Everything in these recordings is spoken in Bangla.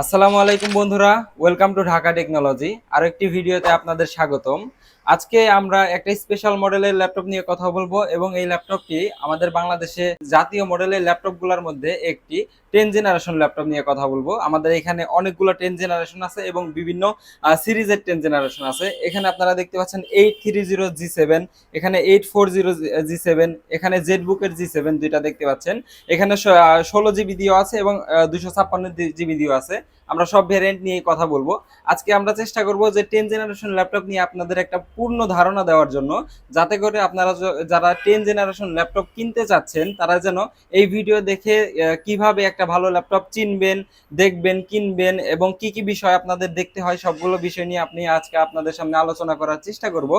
আসসালামু আলাইকুম বন্ধুরা ওয়েলকাম টু ঢাকা টেকনোলজি আর একটি ভিডিওতে আপনাদের স্বাগতম। আজকে আমরা একটা স্পেশাল মডেলের ল্যাপটপ নিয়ে কথা বলব এবং এই ল্যাপটপটি আমাদের বাংলাদেশে জাতীয় মডেলের ল্যাপটপগুলোর মধ্যে একটি টেন জেনারেশন ল্যাপটপ নিয়ে কথা বলব। আমাদের এখানে অনেকগুলো টেন জেনারেশন আছে এবং বিভিন্ন সিরিজের টেন জেনারেশন আছে। এখানে আপনারা দেখতে পাচ্ছেন eight three zero G seven এখানে eight four zero G seven এখানে জেড বুকের জি সেভেন দুইটা দেখতে পাচ্ছেন। এখানে ষোলো জিবি দিও আছে এবং দুশো ছাপ্পান্ন জিবি দিও আছে। আমরা সব ভ্যারিয়েন্ট নিয়ে কথা বলব। আজকে আমরা চেষ্টা করব যে টেন জেনারেশন ল্যাপটপ নিয়ে আপনাদের একটা পূর্ণ ধারণা দেওয়ার জন্য, যাতে করে আপনারা যারা টেন জেনারেশন ল্যাপটপ কিনতে চাচ্ছেন, তারা যেন এই ভিডিও দেখে কীভাবে একটা ভালো ল্যাপটপ চিনবেন, দেখবেন, কিনবেন এবং কি কি বিষয় আপনাদের দেখতে হয় সবগুলো বিষয় নিয়ে আপনি আজকে আপনাদের সামনে আলোচনা করার চেষ্টা করব।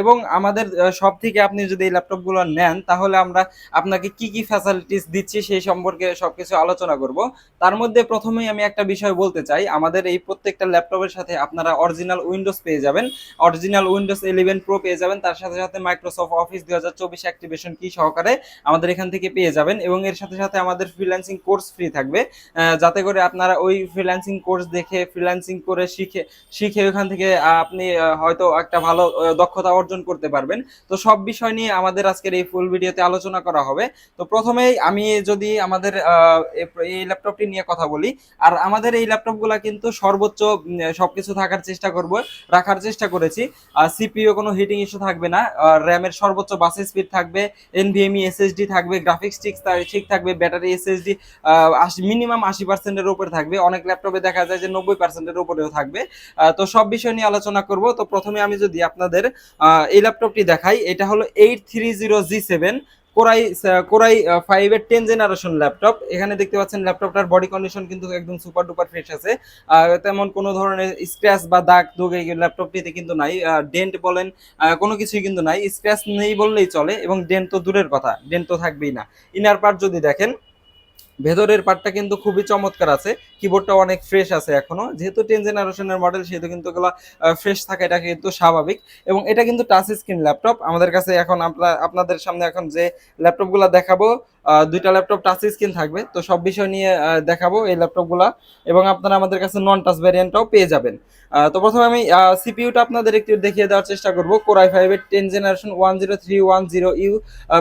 এবং আমাদের সব থেকে আপনি যদি এই ল্যাপটপগুলো নেন, তাহলে আমরা আপনাকে কি কি ফ্যাসিলিটিস দিচ্ছি সেই সম্পর্কে সবকিছু আলোচনা করব। তার মধ্যে প্রথমেই আমি একটা বিষয় বলতে চাই, আমাদের এই প্রত্যেকটা ল্যাপটপের সাথে আপনারা অরিজিনাল উইন্ডোজ পেয়ে যাবেন। অরিজিনাল উইন্ডোজ ইলেভেন প্রো পেয়ে যাবেন। তার সাথে সাথে মাইক্রোসফট অফিস দুই হাজার চব্বিশ অ্যাক্টিভেশন কি সহকারে আমাদের এখান থেকে পেয়ে যাবেন এবং এর সাথে সাথে আমাদের ফ্রিল্যান্সিং কোর্স ফ্রি থাকবে। যাতে করে আপনারা ওই ফ্রিল্যান্সিং কোর্স দেখে ফ্রিল্যান্সিং করে শিখে শিখে ওখান থেকে আপনি হয়তো একটা ভালো দক্ষতা অর্জন করতে পারবেন। তো সব বিষয় নিয়ে আমাদের আজকের এই ফুল ভিডিওতে আলোচনা করা হবে। তো প্রথমেই আমি যদি আমাদের এই ল্যাপটপটি নিয়ে কথা বলি, আর আমাদের এই ল্যাপটপগুলো কিন্তু সর্বোচ্চ সবকিছু থাকার চেষ্টা করব, রাখার চেষ্টা করেছি। আর সিপিও কোনো হিটিং ইস্যু থাকবে না র্যামের সর্বোচ্চ বাস স্পিড থাকবে এনভিএমই এসএসডি থাকবে গ্রাফিক্স ঠিক ঠিক থাকবে ব্যাটারি এসএসডি মিনিমাম আশি পার্সেন্টের উপরে থাকবে। অনেক ল্যাপটপে দেখা যায় যে নব্বই পার্সেন্টের উপরেও থাকবে। তো সব বিষয় নিয়ে আলোচনা করব। তো প্রথমে আমি যদি আপনাদের এই ল্যাপটপটি দেখাই, এটা হলো eight three zero G seven core i core i five এর টেন জেনারেশন ল্যাপটপ এখানে দেখতে পাচ্ছেন ল্যাপটপটার বডি কন্ডিশন কিন্তু একদম সুপার ডুপার ফ্রেশ আছে। তেমন কোনো ধরনের স্ক্র্যাচ বা দাগ দুগ এই ল্যাপটপটিতে কিন্তু নাই। ডেন্ট বলেন কোনো কিছুই কিন্তু নাই। স্ক্র্যাচ নেই বললেই চলে এবং ডেন্ট তো দূরের কথা ডেন্ট তো থাকবেই না। ইনার পার্ট যদি দেখেন ভেতরের পার্টটা কিন্তু খুবই চমৎকার আছে। কিবোর্ডটা অনেক ফ্রেশ আছে এখনও। যেহেতু টেন জেনারেশনের মডেল সেহেতু কিন্তু এগুলো ফ্রেশ থাকে এটা কিন্তু স্বাভাবিক। এবং এটা কিন্তু টাচ স্ক্রিন ল্যাপটপ আমাদের কাছে এখন আপনার আপনাদের সামনে এখন যে ল্যাপটপগুলো দেখাবো দুইটা ল্যাপটপ টাচ স্ক্রিন থাকবে। তো সব বিষয় নিয়ে দেখাবো এই ল্যাপটপগুলা এবং আপনারা আমাদের কাছে নন টাচ ভ্যারিয়েন্টটাও পেয়ে যাবেন। তো প্রথমে আমি সিপিইউটা আপনাদের একটু দেখিয়ে দেওয়ার চেষ্টা করব। কোরাই ফাইভের ten generation one zero three one zero U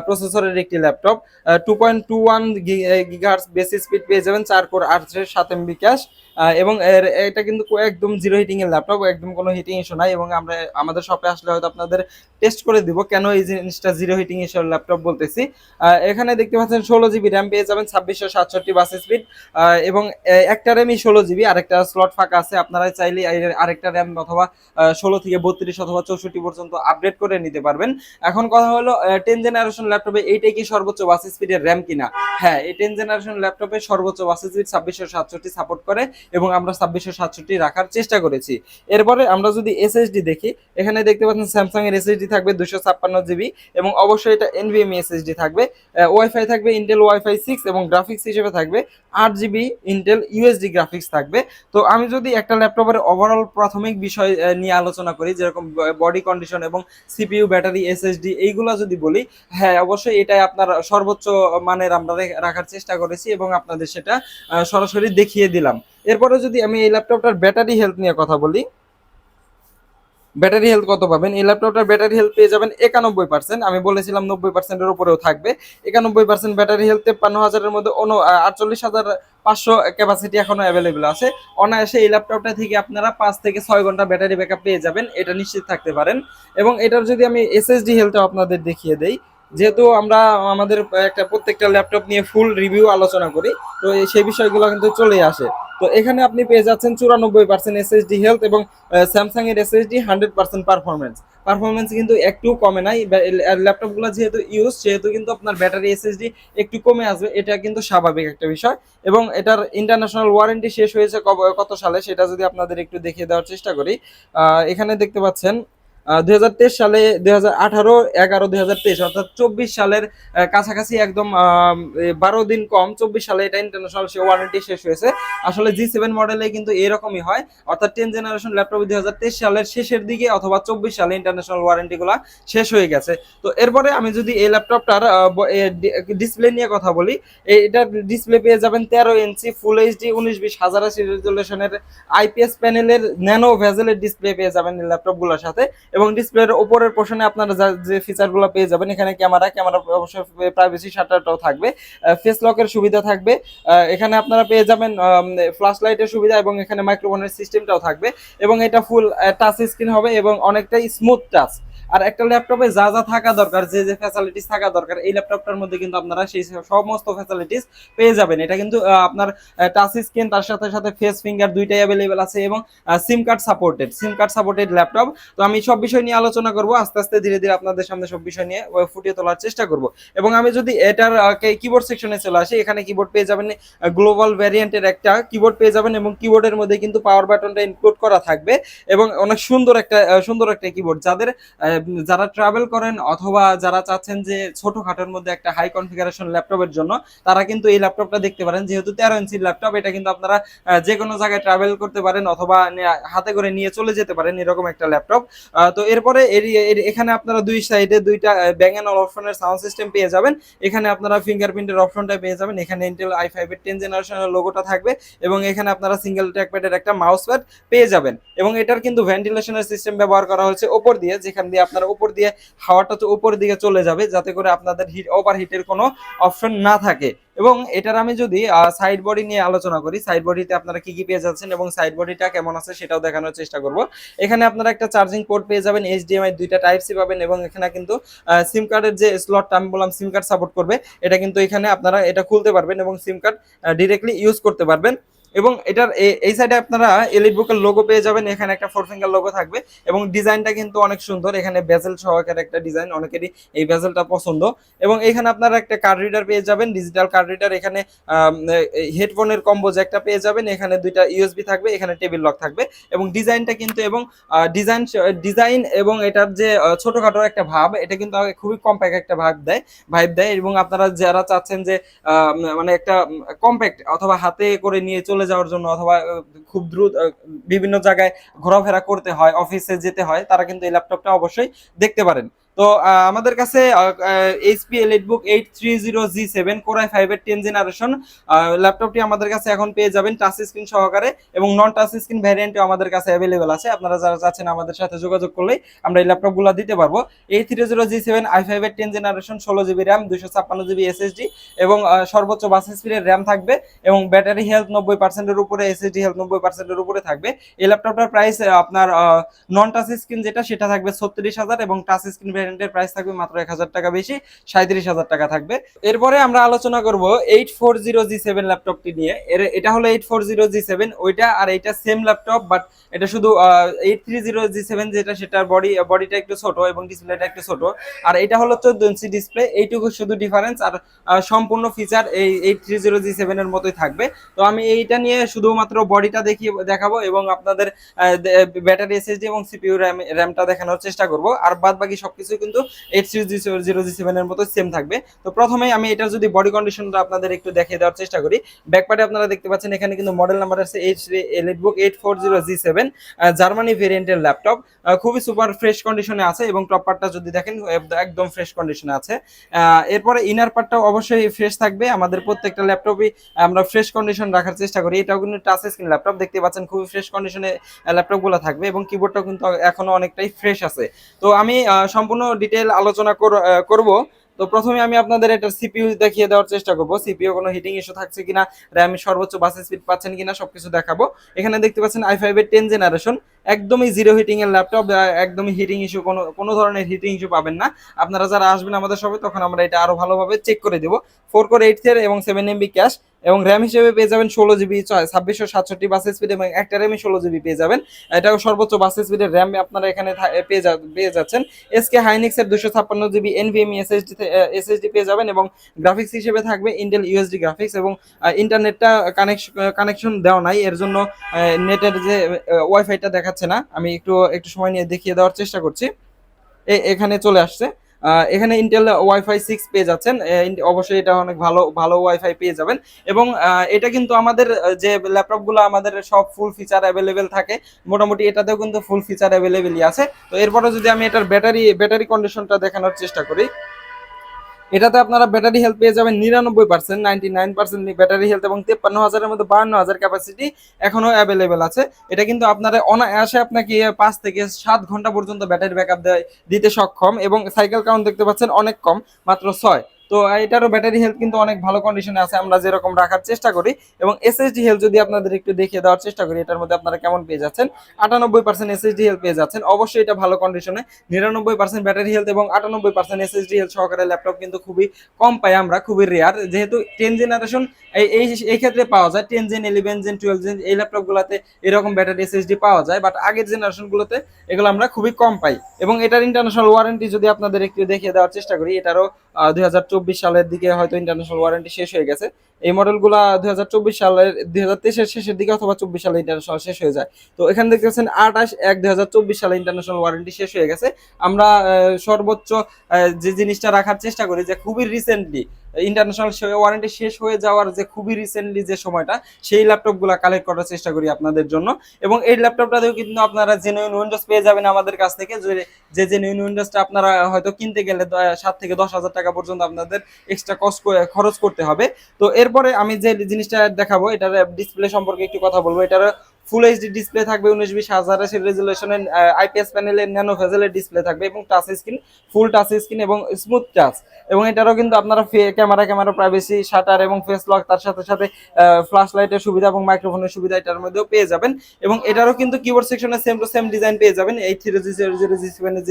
প্রসেসরের একটি laptop two point two one gigahertz বেসি স্পিড পেয়ে যাবেন। চার কোর আর্থের সাত এমবি ক্যাশ এবং এটা কিন্তু একদম জিরো হিটিং এর ল্যাপটপ একদম কোনো হিটিং ইস্যু নাই এবং আমরা, আমাদের শপে আসলে হয়তো আপনাদের টেস্ট করে দিব কেন এই জিনিসটা জিরো হিটিং ইস্যুর ল্যাপটপ বলতেছি। এখানে দেখতে পাচ্ছেন ষোলো জিবি র্যাম পেয়ে যাবেন, ছাব্বিশশো সাতষট্টি বাস স্পিড এবং একটা র্যামই ষোলো জিবি আরেকটা স্লট ফাঁকা আছে, আপনারা চাইলে আরেকটা র্যাম অথবা ষোলো থেকে বত্রিশ অথবা চৌষট্টি পর্যন্ত আপডেট করে নিতে পারবেন। এখন কথা হলো টেন জেনারেশন ল্যাপটপে এইটাই কি সর্বোচ্চ বাস স্পিডের র্যাম কিনা? হ্যাঁ এই টেন জেনারেশন ল্যাপটপে সর্বোচ্চ বাস স্পিড ছাব্বিশশো সাতষট্টি সাপোর্ট করে এবং আমরা ছাব্বিশশো সাতষট্টি রাখার চেষ্টা করেছি। এরপরে আমরা যদি এসএসডি দেখি, এখানে দেখতে পাচ্ছেন স্যামসাং এর এসএসডি থাকবে দুশো ছাপ্পান্ন জিবি এবং অবশ্যই এটা এনভিএমই এসএসডি থাকবে। ওয়াইফাই থাকবে ইন্টেল ওয়াইফাই সিক্স এবং গ্রাফিক্স হিসেবে থাকবে আট জিবি ইন্টেল ইউএসডি গ্রাফিক্স থাকবে। তো আমি যদি একটা ল্যাপটপের ওভারঅল প্রাথমিক বিষয় নিয়ে আলোচনা করি, যেরকম বডি কন্ডিশন এবং সিপিইউ ব্যাটারি এসএসডি এইগুলো যদি বলি হ্যাঁ অবশ্যই এটাই আপনার সর্বোচ্চ মানের আমরা রাখার চেষ্টা করেছি এবং আপনাদের সেটা সরাসরি দেখিয়ে দিলাম। এরপরে যদি আমি এই ল্যাপটপটার ব্যাটারি হেলথ নিয়ে কথা বলি ব্যাটারি হেলথ কত পাবেন? এই ল্যাপটপটার ব্যাটারি হেলথ পেয়ে যাবেন একানব্বই পার্সেন্ট আমি বলেছিলাম নব্বই পার্সেন্টের উপরেও থাকবে। একানব্বই পার্সেন্ট ব্যাটারি হেলথ তেপ্পান্ন হাজারের মধ্যে অনু আটচল্লিশ হাজার পাঁচশো ক্যাপাসিটি এখনও অ্যাভেলেবেল আছে। অনায়াসে এই ল্যাপটপটা থেকে আপনারা পাঁচ থেকে ছয় ঘণ্টা ব্যাটারি ব্যাকআপ পেয়ে যাবেন। এটা নিশ্চিত থাকতে পারেন। এবং এটার যদি আমি এসএসডি হেলথও আপনাদের দেখিয়ে দেই, যেহেতু আমরা আমাদের একটা প্রত্যেকটা ল্যাপটপ নিয়ে ফুল রিভিউ আলোচনা করি, তো সেই বিষয়গুলো কিন্তু চলে আসে। তো এখানে আপনি পেয়ে যাচ্ছেন চুরানব্বই পার্সেন্ট এসএসডি হেলথ এবং স্যামসাং এর SSD hundred percent performance performance কিন্তু একটু কমে নাই ল্যাপটপগুলো যেহেতু ইউজ সেহেতু কিন্তু আপনার ব্যাটারি এসএসডি একটু কমে আসবে, এটা কিন্তু স্বাভাবিক একটা বিষয়। এবং এটার ইন্টারন্যাশনাল ওয়ারেন্টি শেষ হয়েছে কত সালে, সেটা যদি আপনাদের একটু দেখিয়ে দেওয়ার চেষ্টা করি। এখানে দেখতে পাচ্ছেন দুই হাজার তেইশ সালে, দুই হাজার আঠারো, এগারো, দুই অর্থাৎ চব্বিশ সালের কাছাকাছি একদম বারো দিন কম, চব্বিশ সালে এটা ইন্টারন্যাশনাল ওয়ারেন্টি শেষ হয়েছে। আসলে জি সেভেন মডেলে কিন্তু এরকমই হয়। অর্থাৎ টেন জেনারেশন ল্যাপটপ দুই হাজার তেইশ সালের শেষের দিকে অথবা চব্বিশ সালে ইন্টারন্যাশনাল ওয়ারেন্টি গুলা শেষ হয়ে গেছে। তো এরপরে আমি যদি এই ল্যাপটপটার ডিসপ্লে নিয়ে কথা বলি এটার ডিসপ্লে পেয়ে যাবেন তেরো ইঞ্চি ফুল এইচডি উনিশ বিশ, হাজার আশি রেজলিউশনের আইপিএস প্যানেলের ন্যানো ভেজেলের ডিসপ্লে পেয়ে যাবেন এই ল্যাপটপগুলোর সাথে। এবং ডিসপ্লের উপরের পোর্শনে আপনারা যা- যে ফিচারগুলো পেয়ে যাবেন, এখানে ক্যামেরা ক্যামেরা অবশ্যই প্রাইভেসি শাটারটাও থাকবে। ফেস লকের সুবিধা থাকবে। এখানে আপনারা পেয়ে যাবেন ফ্ল্যাশ লাইটের সুবিধা এবং এখানে মাইক্রোফোনের সিস্টেমটাও থাকবে। এবং এটা ফুল টাচ স্ক্রিন হবে এবং অনেকটাই স্মুথ টাচ আর একটা ল্যাপটপে যা যা থাকা দরকার, যে যে ফ্যাসিলিটিস থাকা দরকার, এই ল্যাপটপটার মধ্যে কিন্তু আপনারা সেই সমস্ত ফ্যাসিলিটিস পেয়ে যাবেন। এটা কিন্তু আপনার টাচ স্ক্রিন তার সাথে সাথে ফেস ফিঙ্গার দুইটাই অ্যাভেলেবেল আছে এবং SIM card supported SIM card supported laptop তো আমি সব বিষয় নিয়ে আলোচনা করব, আস্তে আস্তে ধীরে ধীরে আপনাদের সামনে সব বিষয় নিয়ে ফুটিয়ে তোলার চেষ্টা করব। এবং আমি যদি এটার কিবোর্ড সেকশনে চলে আসি, এখানে কিবোর্ড পেয়ে যাবেন গ্লোবাল ভ্যারিয়েন্টের একটা কিবোর্ড পেয়ে যাবেন এবং কিবোর্ডের মধ্যে কিন্তু পাওয়ার বাটনটা ইনক্লুড করা থাকবে। এবং অনেক সুন্দর একটা সুন্দর একটা কিবোর্ড যাদের যারা ট্রাভেল করেন অথবা যারা চাচ্ছেন যে ছোটখাটোর মধ্যে একটা হাই কনফিগারেশন ল্যাপটপের জন্য, তারা কিন্তু এই ল্যাপটপটা দেখতে পারেন। যেহেতু তেরো ইঞ্চির ল্যাপটপ এটা কিন্তু আপনারা যে কোনো জায়গায় ট্রাভেল করতে পারেন অথবা হাতে করে নিয়ে চলে যেতে পারেন এরকম একটা ল্যাপটপ তো এরপরে এর- এর- এখানে আপনারা দুই সাইডে দুইটা ব্যাং অ্যান্ড অপশনের সাউন্ড সিস্টেম পেয়ে যাবেন। এখানে আপনারা ফিঙ্গারপ্রিন্টের অপশনটা পেয়ে যাবেন। এখানে ইন্টেল আই ফাইভ এর টেন জেনারেশনের লোগোটা থাকবে এবং এখানে আপনারা সিঙ্গেল ট্র্যাকপ্যাডের একটা মাউস প্যাড পেয়ে যাবেন। এবং এটার কিন্তু ভেন্টিলেশনের সিস্টেম ব্যবহার করা হয়েছে ওপর দিয়ে, যেখান দিয়ে আপনারা উপর দিয়ে হাওয়াটা তো উপর দিকে চলে যাবে, যাতে করে আপনাদের হিট ওভার হিটের কোনো অপশন না থাকে। এবং এটার আমি যদি সাইড বডি নিয়ে আলোচনা করি সাইড বডিতে আপনারা কি কি পেয়ে যাচ্ছেন এবং সাইড বডিটা কেমন আছে সেটাও দেখানোর চেষ্টা করব। এখানে আপনারা একটা চার্জিং পোর্ট পেয়ে যাবেন এইচডিএমআই দুইটা টাইপ সি পাবেন এবং এখানে কিন্তু সিম কার্ডের যে স্লটটা আমি বললাম সিম কার্ড সাপোর্ট করবে, এটা কিন্তু এখানে আপনারা এটা খুলতে পারবেন এবং সিম কার্ড ডিরেক্টলি ইউজ করতে পারবেন। এবং এটার এই সাইডে আপনারা এলিট বুকের লোগো পেয়ে যাবেন, এখানে একটা ফোর ফিঙ্গার লোগো থাকবে এবং ডিজাইনটা কিন্তু অনেক সুন্দর, এখানে বেজেল সহকারে একটা ডিজাইন অনেকেরই এই বেজেলটা পছন্দ। এবং এখানে আপনারা একটা কার্ড রিডার পেয়ে যাবেন ডিজিটাল কার্ড রিডার এখানে হেডফোনের কম্বো একটা পেয়ে যাবেন, এখানে দুইটা ইউএসবি থাকবে, এখানে টেবিল লক থাকবে এবং ডিজাইনটা কিন্তু এবং ডিজাইন ডিজাইন এবং এটার যে ছোটখাটো একটা ভাব, এটা কিন্তু খুবই কম্প্যাক্ট একটা ভাব দেয় ভাইব দেয় এবং আপনারা যারা চাচ্ছেন যে মানে একটা কম্প্যাক্ট অথবা হাতে করে নিয়ে চলে যাওয়ার জন্য অথবা খুব দ্রুত বিভিন্ন জায়গায় ঘোরাফেরা করতে হয়, অফিসে যেতে হয়, তারা কিন্তু এই ল্যাপটপটা অবশ্যই দেখতে পারেন। তো আমাদের কাছে HP EliteBook eight three zero G seven Core i ফাইভের টেন জেনারেশন ল্যাপটপটি আমাদের কাছে এখন পেয়ে যাবেন টাচ স্ক্রিন সহকারে এবং নন টাচ স্ক্রিন ভ্যারিয়েন্টও আমাদের কাছে অ্যাভেলেবেল আছে। আপনারা যারা চাচ্ছেন আমাদের সাথে যোগাযোগ করলেই আমরা এই ল্যাপটপগুলো দিতে পারব। এই three zero G seven I ফাইভের টেন জেনারেশন ষোলো জিবি র্যাম দুশো ছাপ্পান্ন জিবি এসএসডি এবং সর্বোচ্চ বাস স্পিডের র্যাম থাকবে এবং ব্যাটারি হেলথ নব্বই পার্সেন্টের উপরে এসএসডি হেলথ নব্বই পার্সেন্টের উপরে থাকবে। এই ল্যাপটপটার প্রাইস আপনার নন টাচ স্ক্রিন যেটা, সেটা থাকবে ছত্রিশ হাজার এবং টাচ স্ক্রিন ভ্যারিয়েন্টের প্রাইস থাকবে মাত্র এক হাজার টাকা বেশি সাঁত্রিশ হাজার টাকা থাকবে। এরপরে আমরা আলোচনা করব eight four zero G seven ল্যাপটপটি নিয়ে। এর এটা হলো eight four zero G seven, ওইটা আর এইটা সেম ল্যাপটপ বাট এটা শুধু eight three zero G seven যেটা সেটার বডি বডিটা একটু ছোট এবং ডিসপ্লেটা একটু ছোট। আর এটা হলো চোদ্দ ইঞ্চি ডিসপ্লে এইটুকু শুধু ডিফারেন্স আর সম্পূর্ণ ফিচার এই এইট থ্রি জিরো জি সেভেনের মতোই থাকবে। তো আমি এইটা নিয়ে শুধুমাত্র বডিটা দেখিয়ে দেখাবো এবং আপনাদের ব্যাটারি এসএসডি এবং সিপিউ র্যাম র্যামটা দেখানোর চেষ্টা করব। আর বাদ বাকি সবকিছু কিন্তু এইট থ্রি জিরো জি সেভেনের মতো সেম থাকবে। তো প্রথমেই আমি এটার যদি বডি কন্ডিশনটা আপনাদের একটু দেখিয়ে দেওয়ার চেষ্টা করি ব্যাকপার্টে আপনারা দেখতে পাচ্ছেন এখানে কিন্তু মডেল নাম্বার আছে H EliteBook eight four zero G seven Germany ভেরিয়েন্টের ল্যাপটপ খুবই সুপার ফ্রেশ কন্ডিশনে আছে এবং টপ পার্টটা যদি দেখেন একদম ফ্রেশ কন্ডিশনে আছে। এরপরে ইনার পার্টটাও অবশ্যই ফ্রেশ থাকবে। আমাদের প্রত্যেকটা ল্যাপটপই আমরা ফ্রেশ কন্ডিশন রাখার চেষ্টা করি। এটাও কিন্তু টাচ স্ক্রিন ল্যাপটপ দেখতে পাচ্ছেন খুবই ফ্রেশ কন্ডিশনে ল্যাপটপগুলো থাকবে এবং কিবোর্ডটাও কিন্তু এখনও অনেকটাই ফ্রেশ আছে। তো আমি আহ, সম্পূর্ণ ডিটেল আলোচনা করব। তো প্রথমে আমি আপনাদের এটা সিপিইউ দেখিয়ে দেওয়ার চেষ্টা করব। সিপিইউ কোনো হিটিং ইস্যু থাকছে কিনা র্যাম সর্বোচ্চ বাস স্পিড পাচ্ছেন কিনা সবকিছু দেখাবো। এখানে দেখতে পাচ্ছেন আই ফাইভ এর টেন জেনারেশন একদমই জিরো হিটিং এর ল্যাপটপ একদমই হিটিং ইস্যু কোনো কোনো ধরনের হিটিং ইস্যু পাবেন না। আপনারা যারা আসবেন আমাদের সবে তখন আমরা এটা আরও ভালোভাবে চেক করে দেবো। ফোর কোর এইট এবং সেভেন এমবি ক্যাশ এবং র্যাম হিসেবে পেয়ে যাবেন ষোলো জিবি ছাব্বিশশো সাতষট্টি বাস স্পিড এবং একটা র্যামই ষোলো জিবি পেয়ে যাবেন। এটাও সর্বোচ্চ বাস স্পিডের র্যাম আপনারা এখানে পেয়ে পেয়ে যাচ্ছেন। এসকে হাইনিক্স এর দুশো ছাপ্পান্ন জিবি এনভিএমই এসএসডি এসএসডি পেয়ে যাবেন এবং গ্রাফিক্স হিসেবে থাকবে ইন্টেল ইউএসডি গ্রাফিক্স এবং ইন্টারনেটটা কানেকশন কানেকশন দেওয়া নাই। এর জন্য নেটের যে ওয়াইফাইটা দেখা দেখাচ্ছে না। আমি একটু একটু সময় নিয়ে দেখিয়ে দেওয়ার চেষ্টা করছি। এখানে চলে আসছে। এখানে ইন্টেল ওয়াইফাই সিক্স পেয়ে যাচ্ছেন। অবশ্যই এটা অনেক ভালো ভালো ওয়াইফাই পেয়ে যাবেন। এবং এটা কিন্তু আমাদের যে ল্যাপটপগুলো আমাদের সব ফুল ফিচার অ্যাভেলেবেল থাকে, মোটামুটি এটাতেও কিন্তু ফুল ফিচার অ্যাভেলেবেলই আছে। তো এরপরে যদি আমি এটার ব্যাটারি ব্যাটারি কন্ডিশনটা দেখানোর চেষ্টা করি। এটাতে আপনারা ব্যাটারি হেলথ পেয়ে যাবেন নিরানব্বই percent ninety nine percent battery health এবং তেপ্পান্ন হাজারের মধ্যে বান্ন হাজার ক্যাপাসিটি এখনও অ্যাভেলেবেল আছে। এটা কিন্তু আপনারা অনায়াসে আপনাকে পাঁচ থেকে সাত ঘণ্টা পর্যন্ত ব্যাটারি ব্যাকআপ দিতে সক্ষম এবং সাইকেল কাউন্ট দেখতে পাচ্ছেন অনেক কম, মাত্র ছয়। তো এটারও ব্যাটারি হেলথ কিন্তু অনেক ভালো কন্ডিশনে আছে, আমরা যেরকম রাখার চেষ্টা করি। এবং এসএসডি হেলথ যদি আপনাদের একটু দেখিয়ে দেওয়ার চেষ্টা করি, এটার মধ্যে আপনারা কেমন পেয়ে যাচ্ছেন? আটানব্বই পার্সেন্ট এসএসডি হেলথ পেয়ে যাচ্ছেন। অবশ্যই এটা ভালো কন্ডিশনে নিরানব্বই পার্সেন্ট ব্যাটারি হেলথ এবং আটানব্বই পার্সেন্ট এসএসডি হেলথ সহকারে ল্যাপটপ কিন্তু খুবই কম পাই আমরা, খুবই রেয়ার যেহেতু টেন জেনারেশন এই এই ক্ষেত্রে পাওয়া যায়। Ten gen eleven gen twelve gen এই ল্যাপটপগুলোতে এরকম ব্যাটারি এসএসডি পাওয়া যায়। বাট আগের জেনারেশনগুলোতে এগুলো আমরা খুবই কম পাই। এবং এটার ইন্টারন্যাশনাল ওয়ারেন্টি যদি আপনাদের একটু দেখিয়ে দেওয়ার চেষ্টা করি, এটারও দুই হাজার চব্বিশ সালের দিকে হয়তো ইন্টারন্যাশনাল ওয়ারেন্টি শেষ হয়ে গেছে। এই মডেলগুলো দুই সালের, দুই হাজার শেষের দিকে অথবা চব্বিশ সালে ইন্টারন্যাশনাল শেষ হয়ে যায়। তো এখানে দেখতেছেন আঠাশ এক দুই সালে ইন্টারন্যাশনাল ওয়ারেন্টি শেষ হয়ে গেছে। আমরা সর্বোচ্চ যে জিনিসটা রাখার চেষ্টা করি যে খুবই রিসেন্টলি ইন্টারন্যাশনাল ওয়ারেন্টি শেষ হয়ে যাওয়ার যে খুবই রিসেন্টলি যে সময়টা, সেই ল্যাপটপগুলো কালেক্ট করার চেষ্টা করি আপনাদের জন্য। এবং এই ল্যাপটপটাতেও কিন্তু আপনারা জেনুইন উইন্ডোজ পেয়ে যাবেন আমাদের কাছ থেকে। যে- যে জেনুইন উইন্ডোজটা আপনারা হয়তো কিনতে গেলে সাত থেকে দশ হাজার টাকা পর্যন্ত আপনাদের এক্সট্রা কস্ট খরচ করতে হবে। তো এরপরে আমি যে জিনিসটা দেখাবো, এটার ডিসপ্লে সম্পর্কে একটু কথা বলব। এটার ফুল এইচডি ডিসপ্লে থাকবে উনিশ বিশ হাজার। রেজুলেশনের আইপিএস প্যানেলের ন্যানো ভেজেলের ডিসপ্লে থাকবে এবং touch screen full touch screen এবং স্মুথ টাচ এবং এটারও কিন্তু আপনারা ক্যামেরা ক্যামেরা প্রাইভেসি শাটার এবং ফেস লক তার সাথে সাথে ফ্ল্যাশ লাইটের সুবিধা এবং মাইক্রোফোনের সুবিধা এটার মধ্যেও পেয়ে যাবেন। এবং এটারও কিন্তু কিবোর্ড সেকশনে সেম টু সেম ডিজাইন পেয়ে যাবেন। এই three G zero zero G সেভেনের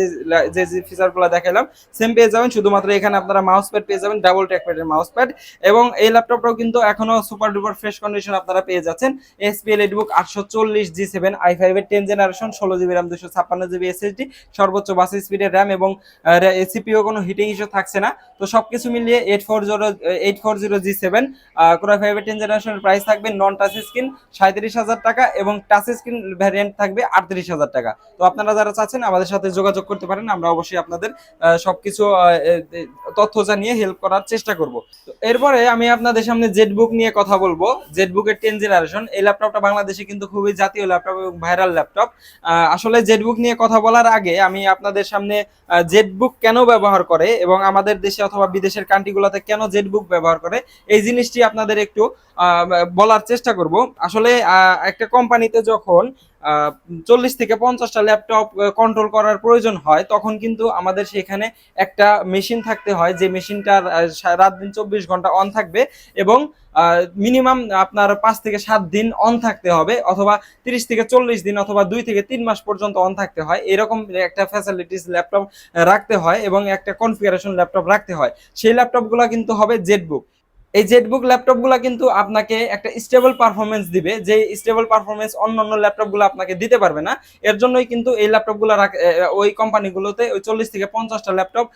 যে যে ফিচারগুলো দেখালাম সেম পেয়ে যাবেন। শুধুমাত্র এখানে আপনারা মাউস প্যাড পেয়ে যাবেন ডাবল ট্র্যাক প্যাডের মাউস প্যাড এবং এই ল্যাপটপটাও কিন্তু এখনও সুপার ডুপার ফ্রেশ কন্ডিশন আপনারা পেয়ে যাচ্ছেন। এসপিএল এডিবুক আটশো চল্লিশ জি সেভেন আই ফাইভের টেন জেনারেশন ষোলো জিবি র্যাম দুশো ছাপ্পান্ন জিবি এসএসডি সর্বোচ্চ বাস স্পিডের র্যাম এবং সিপিও কোনো হিটিং ইস্যু থাকছে না। তো সবকিছু মিলিয়ে eight four zero eight four zero G seven কোরআ ফাইভের টেন জেনারেশনের প্রাইস থাকবে নন টাচ স্ক্রিন সাঁত্রিশ হাজার টাকা এবং টাচ স্ক্রিন ভ্যারিয়েন্ট থাকবে আটত্রিশ হাজার টাকা। তো আপনারা যারা চাচ্ছেন আমাদের সাথে যোগাযোগ করতে পারেন আমরা অবশ্যই আপনাদের এ, এ, তথ্য জানিয়ে হেল্প করার চেষ্টা করব। তো এরপরে আমি আপনাদের সামনে জেড বুক নিয়ে কথা বলব। জেড বুকের টেন জেনারেশন এই ল্যাপটপটা বাংলাদেশে কিন্তু খুবই জাতীয় ল্যাপটপ এবং ভাইরাল ল্যাপটপ আসলে জেড বুক নিয়ে কথা বলার আগে আমি আপনাদের সামনে জেড বুক কেন ব্যবহার করে এবং আমাদের দেশে অথবা বিদেশের কান্ট্রিগুলোতে কেন জেড বুক ব্যবহার করে, এই জিনিসটি আপনাদের একটু বলার চেষ্টা করব। আসলে একটা কোম্পানিতে যখন চল্লিশ থেকে পঞ্চাশটা ল্যাপটপ কন্ট্রোল করার প্রয়োজন হয়, তখন কিন্তু আমাদের সেখানে একটা মেশিন থাকতে হয়, যে মেশিনটার রাত দিন চব্বিশ ঘণ্টা অন থাকবে এবং মিনিমাম আপনার পাঁচ থেকে সাত দিন অন থাকতে হবে, অথবা তিরিশ থেকে চল্লিশ দিন অথবা দুই থেকে তিন মাস পর্যন্ত অন থাকতে হয়, এরকম একটা ফ্যাসিলিটিস ল্যাপটপ রাখতে হয় এবং একটা কনফিগারেশন ল্যাপটপ রাখতে হয়। সেই ল্যাপটপগুলো কিন্তু হবে জেটবুক এই জেটবুক ল্যাপটপগুলো কিন্তু আপনাকে একটা স্টেবল পারফরমেন্স দিবে যে স্টেবল পারফরমেন্স অন্য অন্য ল্যাপটপগুলো আপনাকে দিতে পারবে না। এর জন্যই কিন্তু এই ল্যাপটপগুলো ওই কোম্পানিগুলোতে ওই চল্লিশ থেকে পঞ্চাশটা ল্যাপটপ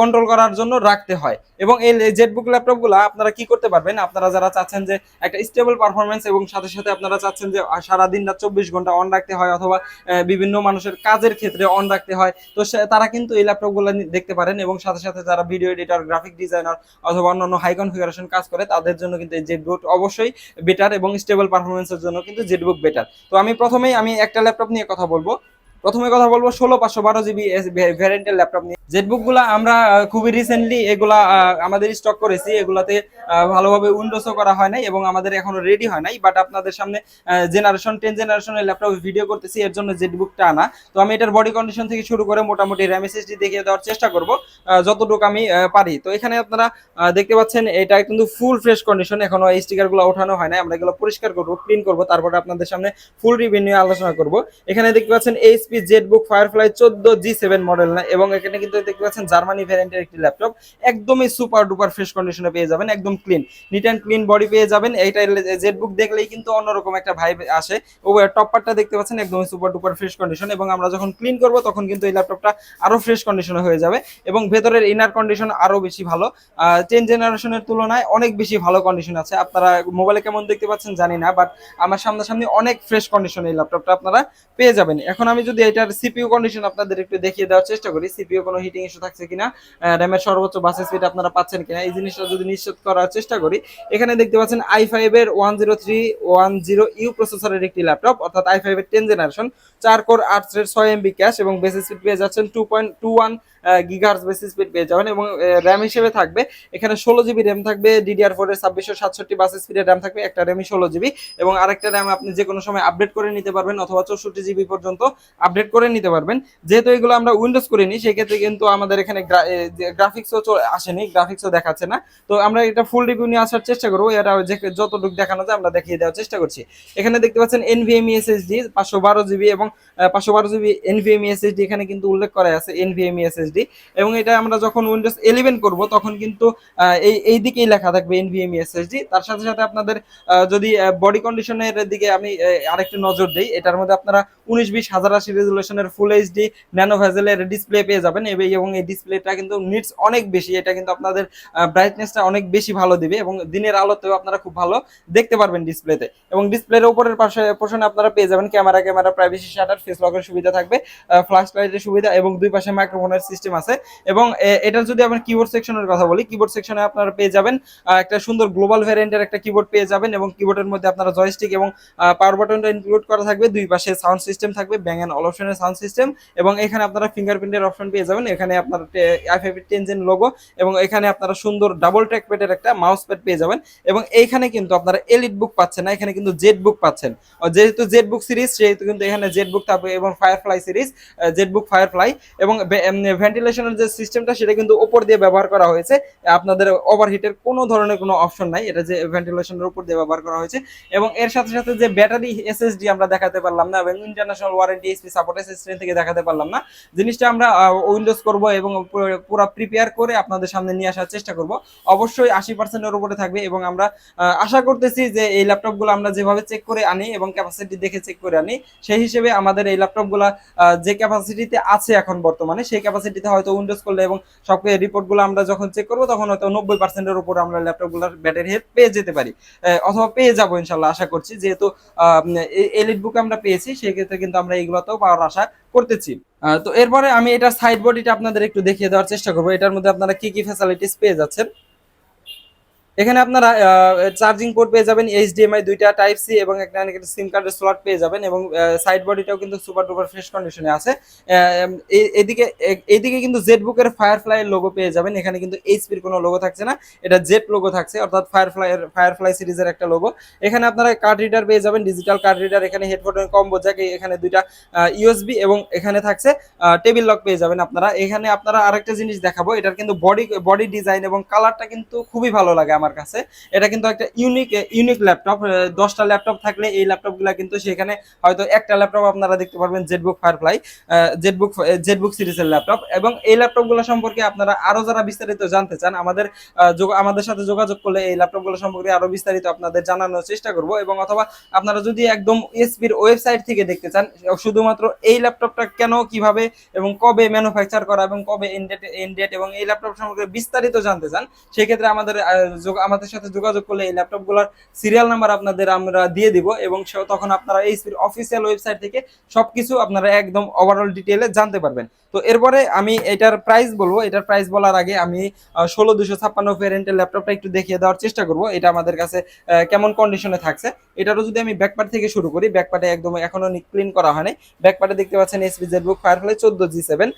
কন্ট্রোল করার জন্য রাখতে হয়। এবং এই জেটবুক ল্যাপটপগুলো আপনারা কি করতে পারবেন? আপনারা যারা চাচ্ছেন যে একটা স্টেবল পারফরমেন্স এবং সাথে সাথে আপনারা চাচ্ছেন যে সারাদিন রাত চব্বিশ ঘণ্টা অন রাখতে হয় অথবা বিভিন্ন মানুষের কাজের ক্ষেত্রে অন রাখতে হয়, তো তারা কিন্তু এই ল্যাপটপগুলো দেখতে পারেন এবং সাথে সাথে যারা ভিডিও এডিটর গ্রাফিক ডিজাইনার অথবা অন্যান্য হাই কনফিগারেশন কাজ করে, তাদের জন্য কিন্তু এই জেটবুক অবশ্যই বেটার এবং স্টেবল পারফরমেন্সের জন্য কিন্তু জেটবুক বেটার তো আমি প্রথমেই আমি একটা ল্যাপটপ নিয়ে কথা বলব। প্রথমে কথা বলব ষোলো পাঁচশো বারো জিবি ভ্যারিয়েন্টের ল্যাপটপ নিয়ে। জেটবুকগুলা আমরা খুবই রিসেন্টলি এগুলা আমাদের স্টক করেছি, এগুলাতে ভালোভাবে উইন্ডোজও করা হয় নাই এবং আমাদের এখনও রেডি হয় নাই বাট আপনাদের সামনে জেনারেশন টেন জেনারেশনের ল্যাপটপ ভিডিও করতেছি, এর জন্য জেটবুকটা আনা। তো আমি এটার বডি কন্ডিশন থেকে শুরু করে মোটামুটি র্যাম এসএসডি দেখিয়ে দেওয়ার চেষ্টা করব যতটুকু আমি পারি। তো এখানে আপনারা দেখতে পাচ্ছেন, এটা কিন্তু ফুল ফ্রেশ কন্ডিশন এখনও এই স্টিকারগুলো ওঠানো হয় নাই, আমরা এগুলো পরিষ্কার করব ক্লিন করব, তারপরে আপনাদের সামনে ফুল রিভিউ নিয়ে আলোচনা করব। এখানে দেখতে পাচ্ছেন এইচ এইচপি জেটবুক ফায়ারফ্লাই চোদ্দ জি সেভেন মডেল না, এবং এখানে কিন্তু দেখতে পাচ্ছেন জার্মানি ভ্যারিয়েন্টের একটি ল্যাপটপ একদমই সুপার ডুপার ফ্রেশ কন্ডিশনে পেয়ে যাবেন, একদম clean neat and clean body পেয়ে যাবেন। এইটা জেটবুক দেখলেই কিন্তু অন্যরকম একটা ভাইব আসে। ও টপারটা দেখতে পাচ্ছেন, একদমই সুপার ডুপার ফ্রেশ কন্ডিশন এবং আমরা যখন ক্লিন করব, তখন কিন্তু এই ল্যাপটপটা আরও ফ্রেশ কন্ডিশনে হয়ে যাবে, এবং ভেতরের ইনার কন্ডিশন আরও বেশি ভালো। টেন জেনারেশনের তুলনায় অনেক বেশি ভালো কন্ডিশন আছে। আপনারা মোবাইলে কেমন দেখতে পাচ্ছেন জানি না বাট আমার সামনাসামনি অনেক ফ্রেশ কন্ডিশন এই ল্যাপটপটা আপনারা পেয়ে যাবেন। এখন আমি যদি এটার সিপিইউ কন্ডিশন আপনাদের একটু দেখিয়ে দেওয়ার চেষ্টা করি সিপিইউ কোনো হিটিং ইস্যু থাকছে কিনা র্যামের সর্বোচ্চ বাস স্পিড আপনারা পাচ্ছেন কিনা, এই জিনিসটা যদি নিশ্চিত করার চেষ্টা করি, এখানে দেখতে পাচ্ছেন আই ফাইভ এর one zero three one zero U প্রসেসরের একটি ল্যাপটপ অর্থাৎ আই ফাইভ এর টেন জেনারেশন চার কোর আট ছয় এমবি ক্যাশ এবং বেস স্পিড পেয়ে যাচ্ছেন two point two one gigahertz base speed পেয়ে যাবেন এবং র্যাম হিসেবে থাকবে। এখানে ষোলো জিবি র্যাম থাকবে ডিডিআর ফোর এর ছাব্বিশশো সাতষট্টি বাস স্পিডের র্যাম থাকবে, একটা র্যামই ষোলো জিবি এবং আরেকটা র্যাম আপনি যে কোনো সময় আপডেট করে নিতে পারবেন অথবা চৌষট্টি জিবি পর্যন্ত আপডেট করে নিতে পারবেন। যেহেতু এগুলো আমরা উইন্ডোজ করিনি সেক্ষেত্রে কিন্তু আমাদের এখানে গ্রাফিক্সও আসেনি গ্রাফিক্সও দেখাচ্ছে না। তো আমরা এটা ফুল রিভিউ নিয়ে আসার চেষ্টা করব। যে যতটুকু দেখানো যায় আমরা দেখিয়ে দেওয়ার চেষ্টা করছি। এখানে দেখতে পাচ্ছেন এনভিএমই এসএসডি পাঁচশো বারো জিবি এবং পাঁচশো বারো জিবি এনভিএমই এসএসডি এখানে কিন্তু উল্লেখ করা আছে এনভিএমই এসএসডি এবং এটা আমরা যখন উইন্ডোজ ইলেভেন করব, তখন কিন্তু এই এই দিকেই লেখা থাকবে এনভিএমই এসএসডি তার সাথে সাথে আপনাদের যদি বডি কন্ডিশনের দিকে আমি আরেকটু নজর দিই, এটার মধ্যে আপনারা উনিশ, বিশ, হাজার আশি রেজুলেশনের ফুল এইচডি ন্যানো ভেজেলের ডিসপ্লে পেয়ে যাবেন। এবং এই ডিসপ্লেটা কিন্তু নিটস অনেক বেশি। এটা কিন্তু আপনাদের ব্রাইটনেসটা অনেক বেশি ভালো দিবে এবং দিনের আলোতেও আপনারা খুব ভালো দেখতে পারবেন ডিসপ্লেতে এবং ডিসপ্লের উপরের পাশে পোর্শনে আপনারা পেয়ে যাবেন camera camera privacy shutter face লকের সুবিধা থাকবে ফ্ল্যাশ লাইটের সুবিধা এবং দুই পাশে মাইক্রোফোনের সিস্টেম আছে। এবং এটার যদি আমরা কিবোর্ড সেকশনের কথা বলি কিবোর্ড সেকশনে আপনারা পেয়ে যাবেন একটা সুন্দর গ্লোবাল ভ্যারিয়েন্টের একটা কিবোর্ড পেয়ে যাবেন এবং কিবোর্ডের মধ্যে আপনারা জয়স্টিক এবং পাওয়ার বাটনটা ইনক্লুড করা থাকবে। দুই পাশে সাউন্ড সিস্টেম থাকবে ব্যাং অ্যান্ড অল অপশনের সাউন্ড সিস্টেম এবং এখানে আপনারা ফিঙ্গারপ্রিন্টের অপশন পেয়ে যাবেন। এখানে আপনার আই ফাইভ টেনজেন লোগো এবং এখানে আপনারা সুন্দর ডাবল ট্র্যাক প্যাডের একটা মাউস প্যাড পেয়ে যাবেন এবং এইখানে কিন্তু আপনারা এলিট বুক পাচ্ছেন না, এখানে কিন্তু জেড বুক পাচ্ছেন। যেহেতু জেড বুক সিরিজ সেহেতু কিন্তু এখানে জেড বুক থাকবে এবং Firefly series Z book Firefly এবং ভেন্টিলেশনের যে সিস্টেমটা সেটা কিন্তু উপর দিয়ে ব্যবহার করা হয়েছে। আপনাদের ওভারহিটের কোনো ধরনের কোনো অপশন নাই, এটা যে ভেন্টিলেশনের উপর দিয়ে ব্যবহার করা হয়েছে। এবং এর সাথে সাথে যে ব্যাটারি এসএসডি আমরা দেখাতে পারলাম না, এবং international warranty SP support SSD থেকে দেখাতে পারলাম না, জিনিসটা আমরা উইন্ডোজ করব এবং পুরো- পুরো প্রিপেয়ার করে আপনাদের সামনে নিয়ে আসার চেষ্টা করব। অবশ্যই আশি পার্সেন্টের উপরে থাকবে এবং আমরা আশা করতেছি যে এই ল্যাপটপগুলো আমরা যেভাবে চেক করে আনি এবং ক্যাপাসিটি দেখে চেক করে আনি, সেই হিসেবে আমাদের এই ল্যাপটপগুলো যে ক্যাপাসিটিতে আছে এখন বর্তমানে, সেই ক্যাপাসিটিতে হয়তো উইন্ডোজ করলে এবং সব রিপোর্টগুলো আমরা যখন চেক করব, তখন হয়তো নব্বই পার্সেন্টের উপর আমরা ল্যাপটপগুলোর ব্যাটারি হেড পেয়ে যেতে পারি। অথবা পেয়ে যাব ইনশাল্লাহ, আশা করছি। যেহেতু এলিট বুক আমরা পেয়েছি, সেক্ষেত্রে কিন্তু আমরা এইগুলোতেও পাওয়ার আশা করতেছি। তো এরপরে আমি এটার সাইড বডিটা আপনাদের একটু দেখিয়ে দেওয়ার চেষ্টা করব। এটার মধ্যে আপনারা কি কি ফ্যাসিলিটিস পেয়ে যাচ্ছেন? এখানে আপনারা চার্জিং পোর্ট পেয়ে যাবেন এইচডিএমআই দুইটা টাইপ সি এবং একটা সিম কার্ডের স্লট পেয়ে যাবেন এবং সাইড বডিটাও কিন্তু সুপার ডুপার ফ্রেশ কন্ডিশনে আছে। এদিকে এদিকে কিন্তু জেড বুকের ফায়ারফ্লাই লোগো পেয়ে যাবেন, এখানে কিন্তু এইচপির কোনো লোগো থাকছে না, এটা জেড লোগো থাকছে, অর্থাৎ ফায়ারফ্লাই ফায়ারফ্লাই সিরিজের একটা লোগো এখানে আপনারা কার্ড রিডার পেয়ে যাবেন ডিজিটাল কার্ড রিডার এখানে হেডফোনের কম্বো জ্যাক এখানে দুইটা ইউএসবি এবং এখানে থাকছে টেবিল লক পেয়ে যাবেন আপনারা। এখানে আপনারা আরেকটা জিনিস দেখাবো, এটার কিন্তু বডি বডি ডিজাইন এবং কালারটা কিন্তু খুবই ভালো লাগে আমার কাছে। এটা কিন্তু একটা ইউনিক ইউনিক ল্যাপটপ দশটা ল্যাপটপ থাকলে এই ল্যাপটপগুলো কিন্তু সেখানে হয়তো একটা ল্যাপটপ আপনারা দেখতে পারবেন জেটবুক ফায়ারফ্লাই জেটবুক জেটবুক সিরিজের ল্যাপটপ এবং এই ল্যাপটপগুলো সম্পর্কে আপনারা আরও যারা বিস্তারিত জানতে চান, আমাদের আমাদের সাথে যোগাযোগ করলে এই ল্যাপটপগুলো সম্পর্কে আরও বিস্তারিত আপনাদের জানানোর চেষ্টা করব। এবং অথবা আপনারা যদি একদম এসপির ওয়েবসাইট থেকে দেখতে চান শুধুমাত্র এই ল্যাপটপটা কেন, কীভাবে এবং কবে ম্যানুফ্যাকচার করা এবং কবে এন্ডেট এন্ডেট এবং এই ল্যাপটপ সম্পর্কে বিস্তারিত জানতে চান, সেক্ষেত্রে আমাদের আমাদের সাথে যোগাযোগ করলে এই ল্যাপটপগুলোর সিরিয়াল নাম্বার আপনাদের আমরা দিয়ে দিব এবং তখন আপনারা এই অফিসিয়াল ওয়েবসাইট থেকে সবকিছু আপনারা একদম ওভারঅল ডিটেলে জানতে পারবেন। তো এরপরে আমি এটার প্রাইস বলব। এটার প্রাইস বলার আগে আমি ষোলো দুশো ছাপ্পান্ন ভ্যারিয়েন্টের ল্যাপটপটা একটু দেখিয়ে দেওয়ার চেষ্টা করব। এটা আমাদের কাছে কেমন কন্ডিশনে থাকছে। এটারও যদি আমি ব্যাকপার্ট থেকে শুরু করি ব্যাকপার্টে একদম এখনও ক্লিন করা হয়নি। ব্যাকপার্টে দেখতে পাচ্ছেন এসপি জেটবুক ফায়ারফ্লাই চোদ্দ জি সেভেন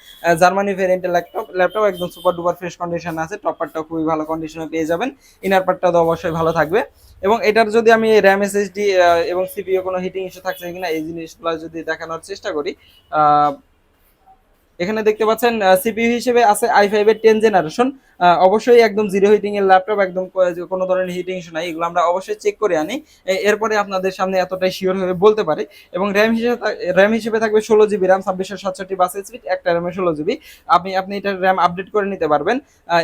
জার্মানি ভ্যারিয়েন্টের ল্যাপটপ ল্যাপটপ একদম সুপার ডুপার ফ্রেশ কন্ডিশন আছে। টপ পার্টটাও খুবই ভালো কন্ডিশনে পেয়ে যাবেন। ইনার পার্টটা তো অবশ্যই ভালো থাকবে। এবং এটার যদি আমি র্যাম এসএসডি এবং সিপিও কোনো হিটিং ইস্যু থাকছে কিনা, এই জিনিসগুলো যদি দেখানোর চেষ্টা করি এখানে দেখতে পাচ্ছেন সিপিইউ হিসেবে আছে আই ফাইভের টেন জেনারেশন অবশ্যই একদম জিরো হিটিং এর ল্যাপটপ একদম কোনো ধরনের হিটিং ইস্যু নাই, এগুলো আমরা অবশ্যই চেক করে আনি। এরপরে আপনাদের সামনে এতটাই শিওর হয়ে বলতে পারি। এবং র্যাম হিসেবে র্যাম হিসেবে থাকবে ষোলো জিবি র্যাম ছাব্বিশশো সাতষট্টি বাস স্পিড একটা র্যামে ষোলো জিবি আপনি আপনি এটার র্যাম আপডেট করে নিতে পারবেন।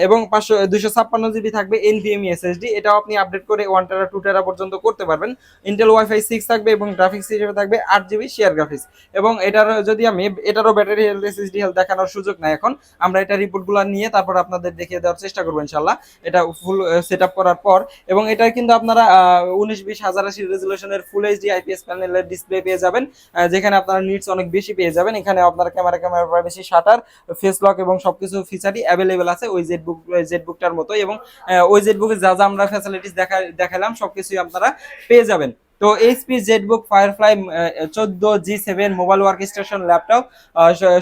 এবং পাঁচশো দুশো ছাপ্পান্ন জিবি থাকবে এনভিএমই এসএসডি এটাও আপনি আপডেট করে ওয়ান টেরা টু টেরা পর্যন্ত করতে পারবেন। ইন্টেল ওয়াইফাই সিক্স থাকবে এবং গ্রাফিক্স হিসেবে থাকবে আট জিবি শেয়ার গ্রাফিক্স এবং এটার, যদি আমি, এটারও ব্যাটারি হেলথ এসএসডি হেলথ দেখানোর সুযোগ নাই এখন, আমরা এটা রিপোর্টগুলো নিয়ে তারপর আপনাদের দেখিয়ে দেওয়ার চেষ্টা করব ইনশাল্লাহ এটা ফুল সেট করার পর। এবং এটা কিন্তু আপনারা উনিশ বিশ হাজার আশি রেজলিউশনের ফুল এইচ এইচডি আইপিএস প্যানেলের ডিসপ্লে পেয়ে যাবেন। যেখানে আপনারা নিটস অনেক বেশি পেয়ে যাবেন। এখানে আপনার camera camera privacy shutter face lock এবং সবকিছু ফিচারই অ্যাভেলেবেল আছে ওই জেড বুক জেড বুকটার মতো এবং ওই জেড বুকে যা যা আমরা ফ্যাসিলিটিস দেখা, দেখালাম, সবকিছুই আপনারা পেয়ে যাবেন। তো এইচপি, জেটবুক, ফায়ারফ্লাই চোদ্দ, G seven, mobile workstation, laptop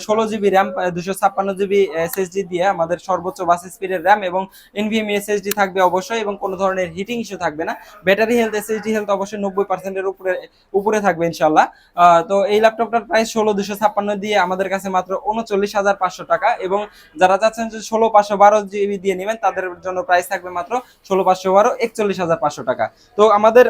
ষোলো জিবি র্যাম দুশো ছাপ্পান্ন জিবি এসএসডি দিয়ে আমাদের সর্বোচ্চ বাস স্পিডের র্যাম এবং এনভিএম এসএসডি থাকবে অবশ্যই এবং কোনো ধরনের হিটিং ইস্যু থাকবে না। ব্যাটারি হেলথ এসএসডি হেলথ অবশ্যই নব্বই পার্সেন্টের উপরে উপরে থাকবে ইনশাল্লাহ তো এই ল্যাপটপটার প্রাইস ষোলো, দুশো ছাপ্পান্ন দিয়ে আমাদের কাছে মাত্র উনচল্লিশ হাজার পাঁচশো টাকা এবং যারা চাচ্ছেন যে ষোলো, পাঁচশো, বারো জিবি দিয়ে নেবেন, তাদের জন্য প্রাইস থাকবে মাত্র ষোলো, পাঁচশো, বারো, একচল্লিশ হাজার পাঁচশো টাকা। তো আমাদের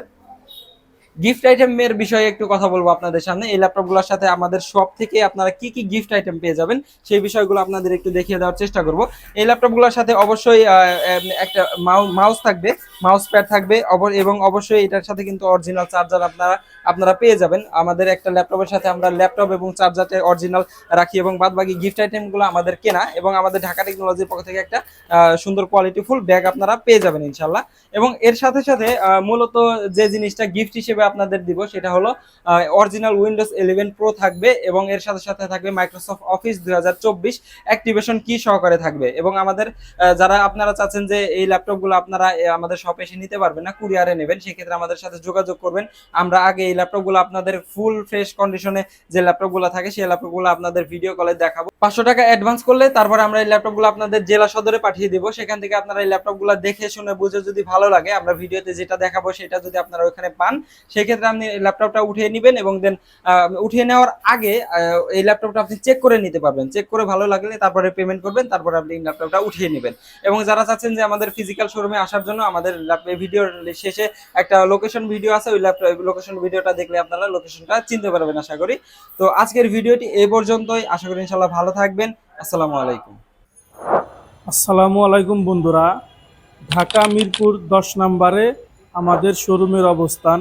গিফট আইটেমের বিষয়ে একটু কথা বলব আপনাদের সামনে। এই ল্যাপটপগুলোর সাথে আমাদের শপ থেকে আপনারা কি কি গিফট আইটেম পেয়ে যাবেন, সেই বিষয়গুলো আপনাদের একটু দেখিয়ে দেওয়ার চেষ্টা করব। এই ল্যাপটপগুলোর সাথে অবশ্যই একটা মাউস থাকবে মাউস প্যাড থাকবে এবং অবশ্যই এটার সাথে কিন্তু অরিজিনাল চার্জার আপনারা আপনারা পেয়ে যাবেন। আমাদের একটা ল্যাপটপের সাথে আমরা ল্যাপটপ এবং চার্জারটা অরিজিনাল রাখি এবং বাদ বাকি গিফট আইটেমগুলো আমাদের কেনা এবং আমাদের ঢাকা টেকনোলজির পক্ষ থেকে একটা সুন্দর কোয়ালিটিফুল ব্যাগ আপনারা পেয়ে যাবেন ইনশাল্লাহ এবং এর সাথে সাথে মূলত যে জিনিসটা গিফট হিসেবে আপনাদের দিব, সেটা হলো অরিজিনাল উইন্ডোজ ইলেভেন প্রো থাকবে এবং এর সাথে সাথে থাকবে মাইক্রোসফট অফিস দুই হাজার চব্বিশ অ্যাক্টিভেশন কি সহকারে থাকবে। এবং আমাদের যারা আপনারা চাচ্ছেন যে এই ল্যাপটপগুলো আপনারা আমাদের শপে এসে নিতে পারবেন না কুরিয়ারে নেবেন, সেক্ষেত্রে আমাদের সাথে যোগাযোগ করবেন। আমরা আগে এই ল্যাপটপগুলো আপনাদের ফুল ফ্রেশ কন্ডিশনে যে ল্যাপটপগুলো থাকে, সেই ল্যাপটপগুলো আপনাদের ভিডিও কলে দেখাবো। পাঁচশো টাকা অ্যাডভান্স করলে তারপর আমরা এই ল্যাপটপগুলো আপনাদের জেলা সদরে পাঠিয়ে দিব। সেখান থেকে আপনারা এই ল্যাপটপগুলো দেখে, শুনে, বুঝে যদি ভালো লাগে, আমরা ভিডিওতে যেটা দেখাবো, সেটা যদি আপনারা ওখানে পান সেক্ষেত্রে আপনি ল্যাপটপটা উঠিয়ে নেবেন এবং দেন উঠিয়ে নেওয়ার আগে এই ল্যাপটপটা আপনি চেক করে নিতে পারবেন। চেক করে ভালো লাগলে তারপরে পেমেন্ট করবেন, তারপরে আপনি ল্যাপটপটা উঠিয়ে নেবেন। এবং যারা চাচ্ছেন যে আমাদের ফিজিক্যাল শোরুমে আসার জন্য, আমাদের ভিডিওর শেষে একটা লোকেশন ভিডিও আছে, ওই ল্যাপটপ লোকেশন ভিডিওটা দেখলে আপনারা লোকেশনটা চিনতে পারবেন, আশা করি। তো আজকের ভিডিওটি এই পর্যন্তই। আশা করি ইনশাল্লাহ ভালো থাকবেন। আসসালামু আলাইকুম। আসসালামু আলাইকুম বন্ধুরা। ঢাকা মিরপুর দশ নম্বরে আমাদের শোরুমের অবস্থান।